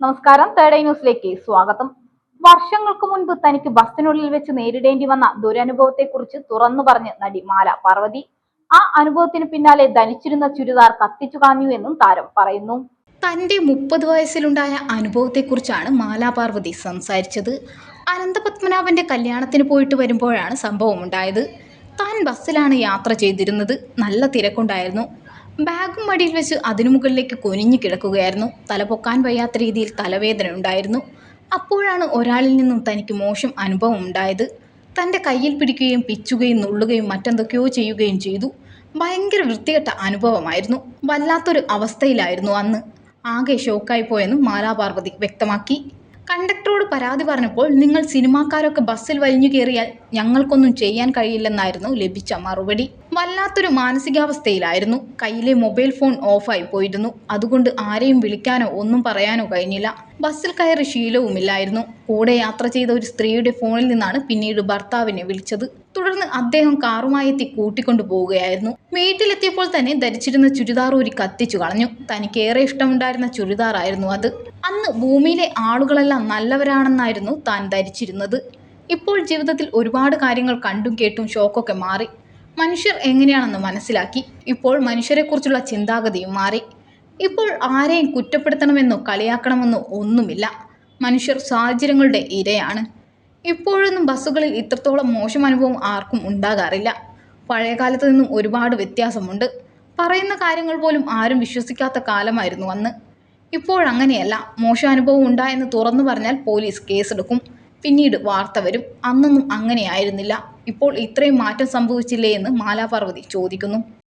നമസ്കാരം. തേർഡ് ന്യൂസിലേക്ക് സ്വാഗതം. വർഷങ്ങൾക്ക് മുൻപ് തനിക്ക് ബസ്സിനുള്ളിൽ വെച്ച് നേരിടേണ്ടി വന്ന ദുരനുഭവത്തെക്കുറിച്ച് തുറന്നു പറഞ്ഞ് നടി മാല പാർവതി ആ അനുഭവത്തിന് പിന്നാലെ ധനിച്ചിരുന്ന ചുരിദാർ കത്തിച്ചു കളഞ്ഞു എന്നും താരം പറയുന്നു. തന്റെ മുപ്പത് വയസ്സിലുണ്ടായ അനുഭവത്തെക്കുറിച്ചാണ് മാലാപാർവതി സംസാരിച്ചത്. അനന്തപത്മനാഭന്റെ കല്യാണത്തിന് പോയിട്ട് വരുമ്പോഴാണ് സംഭവം ഉണ്ടായത് താൻ ബസ്സിലാണ് യാത്ര ചെയ്തിരുന്നത്. നല്ല തിരക്കുണ്ടായിരുന്നു. ബാഗും മടിയിൽ വെച്ച് അതിനു മുകളിലേക്ക് കുനിഞ്ഞു കിടക്കുകയായിരുന്നു. തല പൊക്കാൻ വയ്യാത്ത രീതിയിൽ തലവേദന ഉണ്ടായിരുന്നു. അപ്പോഴാണ് ഒരാളിൽ നിന്നും തനിക്ക് മോശം അനുഭവം ഉണ്ടായത്. തന്റെ കയ്യിൽ പിടിക്കുകയും പിച്ചുകയും നുള്ളുകയും മറ്റെന്തൊക്കെയോ ചെയ്യുകയും ചെയ്തു. ഭയങ്കര വൃത്തികെട്ട അനുഭവമായിരുന്നു. വല്ലാത്തൊരു അവസ്ഥയിലായിരുന്നു അന്ന്. ആകെ ഷോക്കായി പോയെന്നും മാലാപാർവതി വ്യക്തമാക്കി. കണ്ടക്ടറോട് പരാതി പറഞ്ഞപ്പോൾ നിങ്ങൾ സിനിമാക്കാരൊക്കെ ബസ്സിൽ വലിഞ്ഞു കയറിയാൽ ഞങ്ങൾക്കൊന്നും ചെയ്യാൻ കഴിയില്ലെന്നായിരുന്നു ലഭിച്ച മറുപടി. വല്ലാത്തൊരു മാനസികാവസ്ഥയിലായിരുന്നു. കയ്യിലെ മൊബൈൽ ഫോൺ ഓഫായി പോയിരുന്നു. അതുകൊണ്ട് ആരെയും വിളിക്കാനോ ഒന്നും പറയാനോ കഴിഞ്ഞില്ല. ബസ്സിൽ കയറി ശീലവുമില്ലായിരുന്നു. കൂടെ യാത്ര ചെയ്ത ഒരു സ്ത്രീയുടെ ഫോണിൽ നിന്നാണ് പിന്നീട് ഭർത്താവിനെ വിളിച്ചത്. തുടർന്ന് അദ്ദേഹം കാറുമായി എത്തി കൂട്ടിക്കൊണ്ടു പോവുകയായിരുന്നു. വീട്ടിലെത്തിയപ്പോൾ തന്നെ ധരിച്ചിരുന്ന ചുരിദാർ ഒരു കത്തിച്ചു കളഞ്ഞു. തനിക്ക് ഏറെ ഇഷ്ടമുണ്ടായിരുന്ന ചുരിദാറായിരുന്നു അത്. അന്ന് ഭൂമിയിലെ ആളുകളെല്ലാം നല്ലവരാണെന്നായിരുന്നു താൻ ധരിച്ചിരുന്നത്. ഇപ്പോൾ ജീവിതത്തിൽ ഒരുപാട് കാര്യങ്ങൾ കണ്ടും കേട്ടും ഷോക്കൊക്കെ മാറി. മനുഷ്യർ എങ്ങനെയാണെന്ന് മനസ്സിലാക്കി. ഇപ്പോൾ മനുഷ്യരെക്കുറിച്ചുള്ള ചിന്താഗതിയും മാറി. ഇപ്പോൾ ആരെയും കുറ്റപ്പെടുത്തണമെന്നോ കളിയാക്കണമെന്നോ ഒന്നുമില്ല. മനുഷ്യർ സാഹചര്യങ്ങളുടെ ഇരയാണ്. ഇപ്പോഴൊന്നും ബസ്സുകളിൽ ഇത്രത്തോളം മോശം അനുഭവം ആർക്കും ഉണ്ടാകാറില്ല. പഴയകാലത്ത് നിന്നും ഒരുപാട് വ്യത്യാസമുണ്ട്. പറയുന്ന കാര്യങ്ങൾ പോലും ആരും വിശ്വസിക്കാത്ത കാലമായിരുന്നു അന്ന്. ഇപ്പോഴങ്ങനെയല്ല മോശം അനുഭവം ഉണ്ടായെന്ന് തുറന്നു പറഞ്ഞാൽ പോലീസ് കേസെടുക്കും. പിന്നീട് വാർത്ത വരും. അന്നൊന്നും അങ്ങനെയായിരുന്നില്ല. ഇപ്പോൾ ഇത്രയും മാറ്റം സംഭവിച്ചില്ലേ എന്ന് മാലാപാർവതി ചോദിക്കുന്നു.